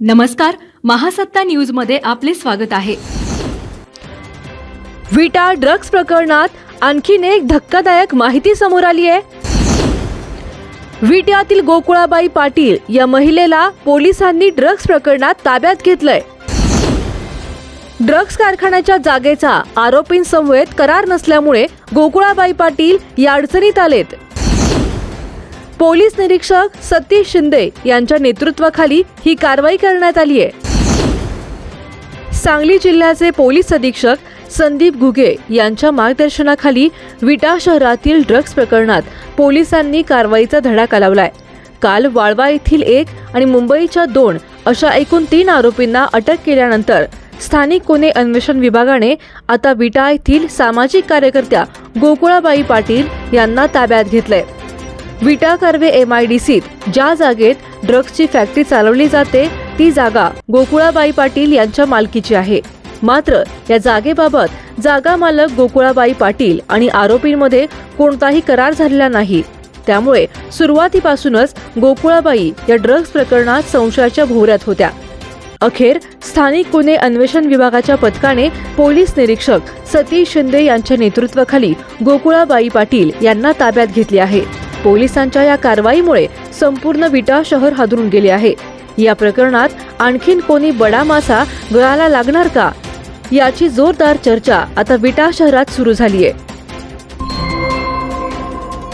नमस्कार महासत्ता न्यूजमध्ये आपले स्वागत आहे. विटा ड्रग्ज प्रकरणात आणखीन एक धक्कादायक माहिती समोर आली आहे. विट्यातील गोकुळाबाई पाटील या महिलेला पोलिसांनी ड्रग्ज प्रकरणात ताब्यात घेतलंय. ड्रग्ज कारखान्याच्या जागेचा आरोपींसमवेत करार नसल्यामुळे गोकुळाबाई पाटील या अडचणीत आलेत. पोलीस निरीक्षक सतीश शिंदे यांच्या नेतृत्वाखाली ही कारवाई करण्यात आली आहे. सांगली जिल्ह्याचे पोलीस अधीक्षक संदीप घुगे यांच्या मार्गदर्शनाखाली विटा शहरातील ड्रग्ज प्रकरणात पोलिसांनी कारवाईचा धडाका लावलाय काल वाळवा येथील एक आणि मुंबईच्या दोन अशा एकूण तीन आरोपींना अटक केल्यानंतर स्थानिक गुन्हे अन्वेषण विभागाने आता विटा येथील सामाजिक कार्यकर्त्या गोकुळाबाई पाटील यांना ताब्यात घेतलंय. Vita Karve M I D सीत ज्या जागेत ड्रग्सची फॅक्टरी चालवली जाते ती जागा गोकुळाबाई पाटील यांच्या मालकीची आहे. मात्र या जागेबाबत जागा मालक गोकुळाबाई पाटील आणि आरोपींमध्ये कोणताही करार झालेला नाही. त्यामुळे सुरुवातीपासूनच गोकुळाबाई या ड्रग्ज प्रकरणात संशयाच्या भोवऱ्यात होत्या. अखेर स्थानिक गुन्हे अन्वेषण विभागाच्या पथकाने पोलीस निरीक्षक सतीश शिंदे यांच्या नेतृत्वाखाली गोकुळाबाई पाटील यांना ताब्यात घेतले आहे. पोलिसांच्या या कारवाईमुळे संपूर्ण विटा शहर हादरून गेले आहे. या प्रकरणात आणखीन कोणी बडा मासा गळाला लागणार का? याची जोरदार चर्चा आता विटा शहरात सुरू झाली आहे